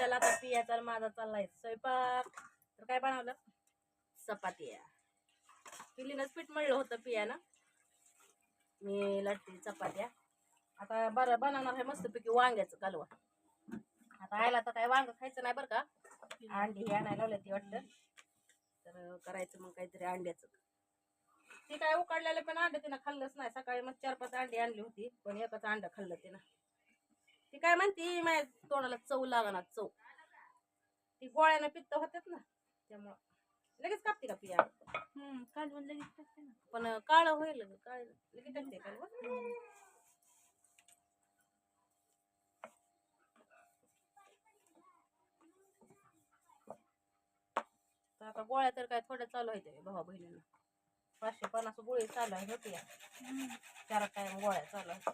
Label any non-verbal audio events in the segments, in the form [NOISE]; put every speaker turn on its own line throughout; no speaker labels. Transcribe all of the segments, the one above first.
चला आता पियाचा माझा चाललाय स्वयंपाक. तर काय बनवलं? चपाती पिलीनच पीठ मळलं होतं पियानं. मी लटती चपात्या आता बरं बनवणार आहे मस्तपैकी वांग्याचं कालवा आता आयला तर काय वांग खायचं नाही बरं का. अंडी हे आणायला लावलं ती वाटतं. तर करायचं मग काहीतरी अंड्याचं. ती काय उकडलेलं पण अंडं तिनं खाल्लंच नाही. सकाळी मग चार पाच अंडी आणली होती. पण एकच अंडं खाल्लं तिनं. ती काय म्हणती माझ्या तोंडाला चव लागणार चव. ती गोळ्यानं पित्त होतात ना त्यामुळं. लगेच कापते का पिया?
हम्म लगेच टाकते ना.
पण काळ होईल काळ लगेच टाकते का तर आता गोळ्या तर काय थोड्या चालू आहेत भावा बहिणींना. पाचशे पन्नास गोळी चालू आहे होती या. चार टाइम गोळ्या चालू आहेत.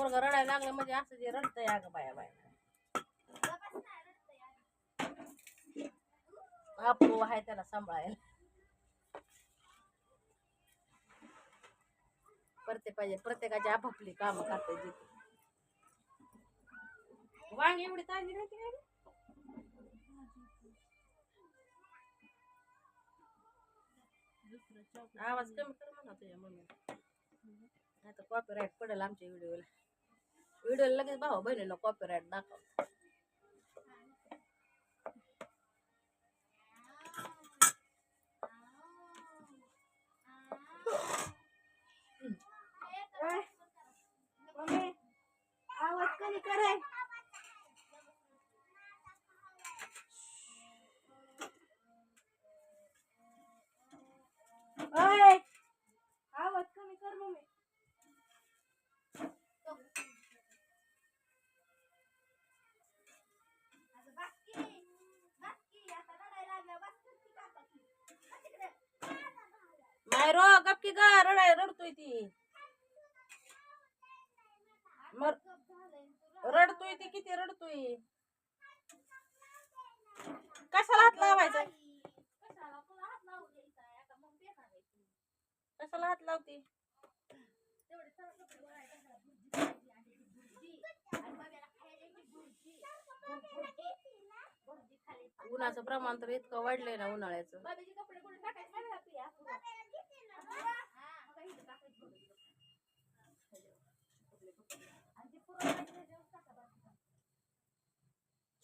पोरग रडायला लागलं म्हणजे असं जे रडतंय अगं बाया बाया. आपू आहे त्याला सांभाळायला. प्रत्येक पाहिजे प्रत्येकाची आपापली कामं करता येते वांगी एवढी ताजी राहते आवाज कमी कर म्हणा तुझ्या मम्मी नाही तर कॉपीराईट पडेल आमच्या व्हिडिओला व्हिडिओला लगेच भाऊ बहिणीला कॉपीराईट दाखव
आवाज कमी कराय
की गा रडाय रडतोय ती. मर रडतोय ती किती रडतोय. कशाला हात लावायचा? कशाला हात लावते? उन्हाचं प्रमाण तर इतकं वाढलंय ना उन्हाळ्याचं.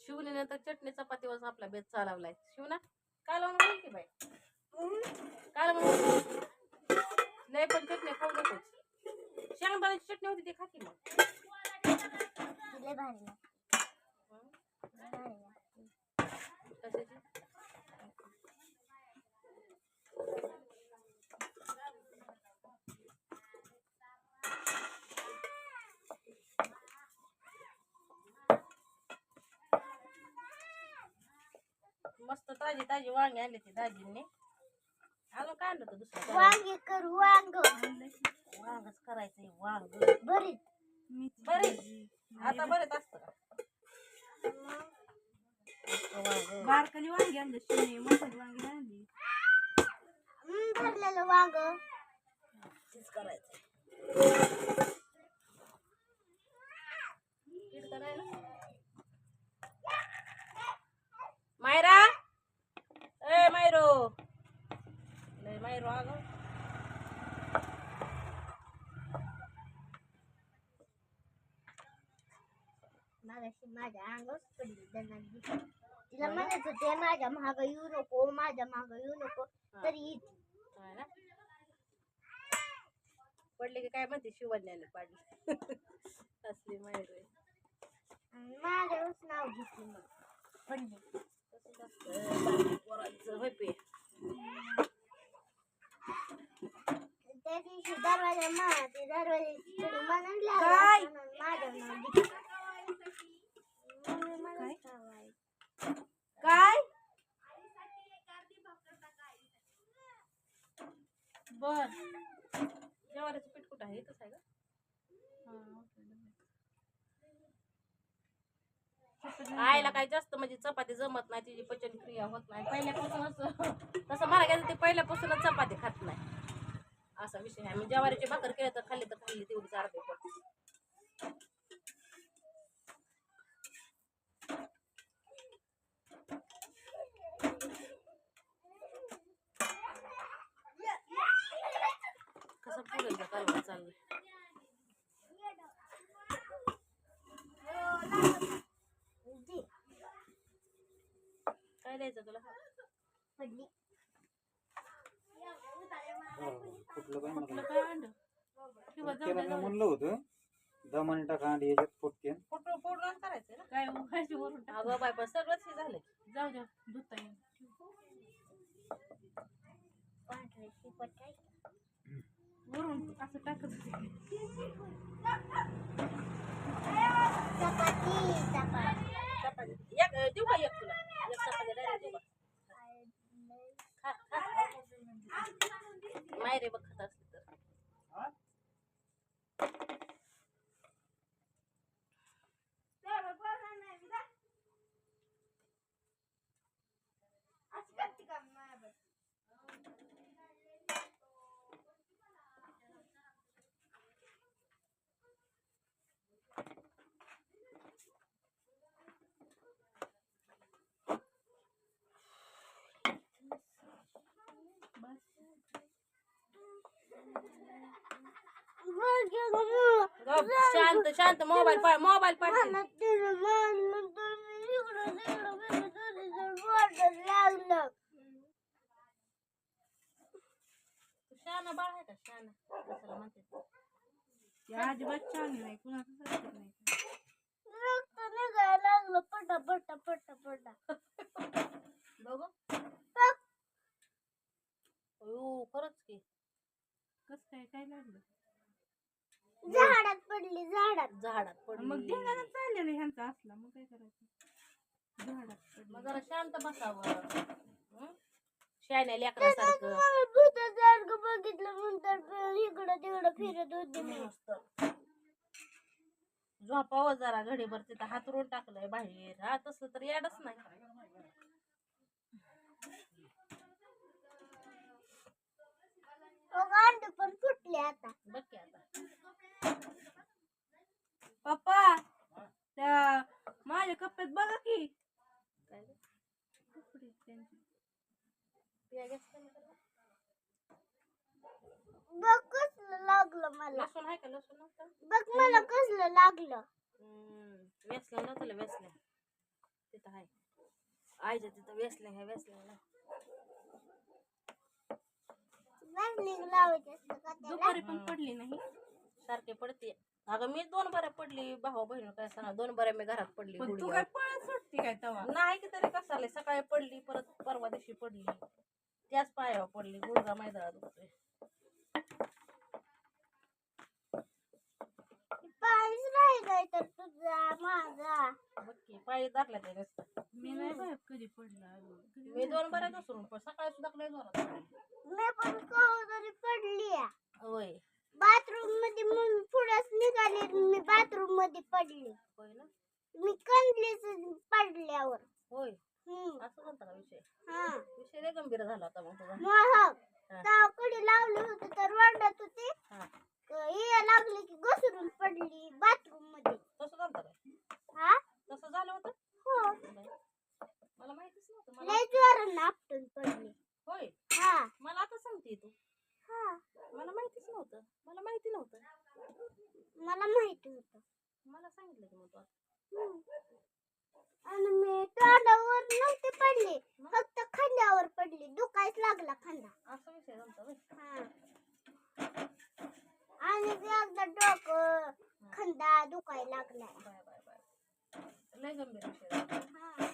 शिवनीनं नंतर चटणी चपातीवर आपला बेत चालवलाय. शिवना काय लावून बोल की बाई? काय लावून नाही पण चटणी खाऊ नको शेंगदाण्याची चटणी होती ती खाती मग. मस्त ताजी ताजी वांगी आणली ती दाजींनी. अजून काय आणलं होतं दुसरं करायला?
वांगे कर वांग.
वांगच करायचंय वांग.
बरीच
बरे? आता बरेच असतं का? नुसतं वांग.
बारकाली वांगी आणलं शिवने मोठी वांगी आणली.
भरलेलं वांग.
तेच करायचं पीठ करायला मायरा? मायरो लय मायरो अगं
मागाशी माझ्या अंगावर पडली दणांनी तिला म्हणत होते माझ्या माग येऊ नको माझ्या माग येऊ नको. तरी
पडले की काय म्हणते शिवण्याने पाडली. [LAUGHS] असली.
आणि माझ्यावरच नाव घेतली मग. पडली.
पोरांचं होय पे
त्या दिवशी दरवाजा मा ते दरवाजाची कडी म्हणून
काय?
माझ्या
बर. जेवारीचं पीठ कुठं आहे? इथंच आहे का? आईला काय जास्त म्हणजे चपाती जमत नाही तिची पचन क्रिया होत नाही. पहिल्यापासूनच तसं मला गेलं ते पहिल्यापासूनच चपाती खात नाही. असा विषय आहे. मी ज्वारीची भाकर केलं तर खाल्ली तर खाल्ली तेवढी अर्धे पोट कसं पुरेल कालवा चाललंय
जी,
काय द्यायचं तुला.
पडली.
कुठलं काय
कुठलं
मला.
काय अंड. किंवा जाऊ
त्याला
दे,
मी
जाऊ दे.
म्हणलं होतं मिनिट टाका याच्यात फुटते
फोटो फोटो करायचं ना. काय उघायची वरून अगं बाय पण सगळंच हे झालंय. जाऊ द्या
पांढरे शिपट काय?
वरून असं टाकत होते.
चपाती चपाती
चपाती एक अं, देऊ का एक तुला एक चपाती direct देऊ का खा खा नाही रे बघ खात असली तर गप, शांत शांत मोबाईल पाड मोबाईल पाडशील
लागलं
तू शहाणा बाळ आहे का? शहाणा कशाला म्हणते ते?
अजिबात छान नाही. कुणाचं सारखं नाही.
रक्त निघायला लागलं. पटा पटा पटा पटा
बघू अयो खरंच की.
कस काय काय लागलं?
झाडात पडली झाडात.
झाडात
मग
पडली
धिंगाणा चाललेलं ह्यांचा असला. मग काय करायचं? झाडात
मग
पडलं.
जरा शांत बसावं. हं? शहाण्या लेकरासारखं
मला भूतासारखं बघितलं नंतर इकडं तिकडं फिरत होते मी.
झोपावं जरा घडीभर तिथं हातरून टाकलंय बाहेर. हा तसं तर याडच नाही.
पण फुटले आता.
बघ की आता
पप्पा त्या माझ्या कप्प्यात बघा की
काय रे?
कपडे त्यांचे.
पिया गॅस कमी कर ना.
बघ कसलं लागलं मला
लसूण आहे का लसूण नव्हतं
बघ मला कसलं लागलं
हम्म, वेसल्या नव्हतं वेसल्या तिथं आहे आईच्या तिथं वेसल्या ह्या वेसल्या
दुपारी पण पडली नाही.
सारखे पडते अगं मी दोन बऱ्या पडली भाऊ बहीण काय सांगा दोन बऱ्या मी घरात पडली
पण तू. काय पळत सुटती काय तवा?
नाही की तरी कसाले सकाळी पडली परत परवा दिवशी पडली. त्याच पायावर पडली गुडगा मैदा दुखतोय
पायच राहिलाय तर तुझा माझा.
बघ पायी धरल्या ते नुसतं
मी नाही बाहेर कधी पडला. अजून. कधी
मी दोन पण सकाळी सुद्धा लय जोरात पडली.
मी पण कहो तरी पडली.
होय.
बाथरूममध्ये मग पुढंच निघाली मी बाथरूममध्ये पडली.
होय ना?
मी कंदलीच पडल्यावर.
होय.
हम्म.
असं म्हणता का विषय?
हा.
विषय लय गंभीर झाला होता मग तुझा.
मग
हा.
लावली होती तर वाढत होती.
हा.
ये लागली की घसरून पडली बाथरूममध्ये.
तसं झालं काय?
हा?
तसं झालं होतं?
हो.
मला माहितीच नव्हतं. मला
लय जोरानं आपटून पडली.
होय?
हा.
मला आता सांगते तू.
हा.
मला माहितीच नव्हतं. मला माहिती नव्हतं.
मला माहिती होत
मला सांगितलं की मग तू.
आणि मी तोंडावर नव्हती पडली. फक्त खांद्यावर पडली. दुखायच लागला खांदा.
असा विषय झाला
हा. आणि ते एकदा डोकं खांदा दुखायला लागलाय.
बाय बाय बाय लय गंभीर विषय झाला.
हा.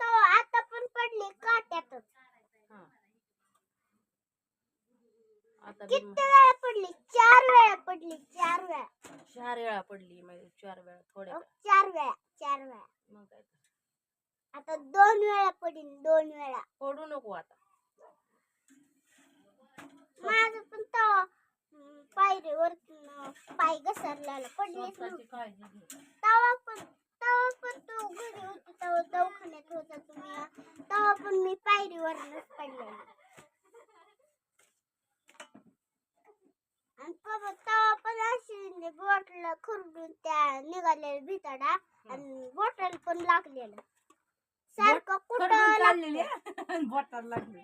तो आता पण पडली काट्यातच.
हा. आता
किती वेळा पडली? चार वेळा पडली चार वेळा.
चार वेळा पडली म्हणजे चार वेळा थोड्या
अहो, चार वेळा चार वेळा.
मग काय तर.
आता दोन वेळा पडीन दोन वेळा.
पडू नको आता.
माझं पण तो पायरीवर पाय घसरलेला पडलीच
स्वतःची काळजी घे.
तवा पण तू घरी होती तेव्हा दवाखान्यात होता तुम्ही. तेव्हा पण मी पायरीवरनच पडलेले. आणि पप्पा तेव्हा पण अशी बॉटल खरडून त्या निघालेल्या भिताडा आणि बॉटल पण लागलेलं. सारखं कुठं
खरडून
लागलं.
चाललेली बोटाला [LAUGHS] लागली.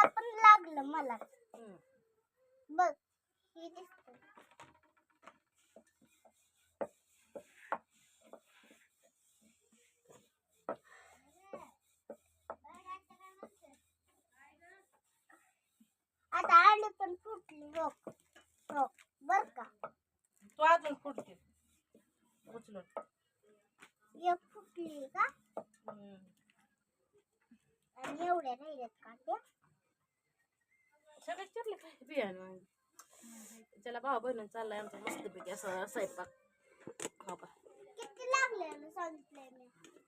आता पण लागलं मला. बघ हे दिसतं. आता आले पण फुटली बघ. हो बर का?
तू अजून फुटते उचलून.
एक फुटली का. आणि एवढ्या राहिल्यात का त्या?
सगळे चिरले काय बियाणं त्याला भाऊ बहिणून चाललाय आमचा मस्तपैकी असं स्वयंपाक. हो का
किती लागले सांगितलं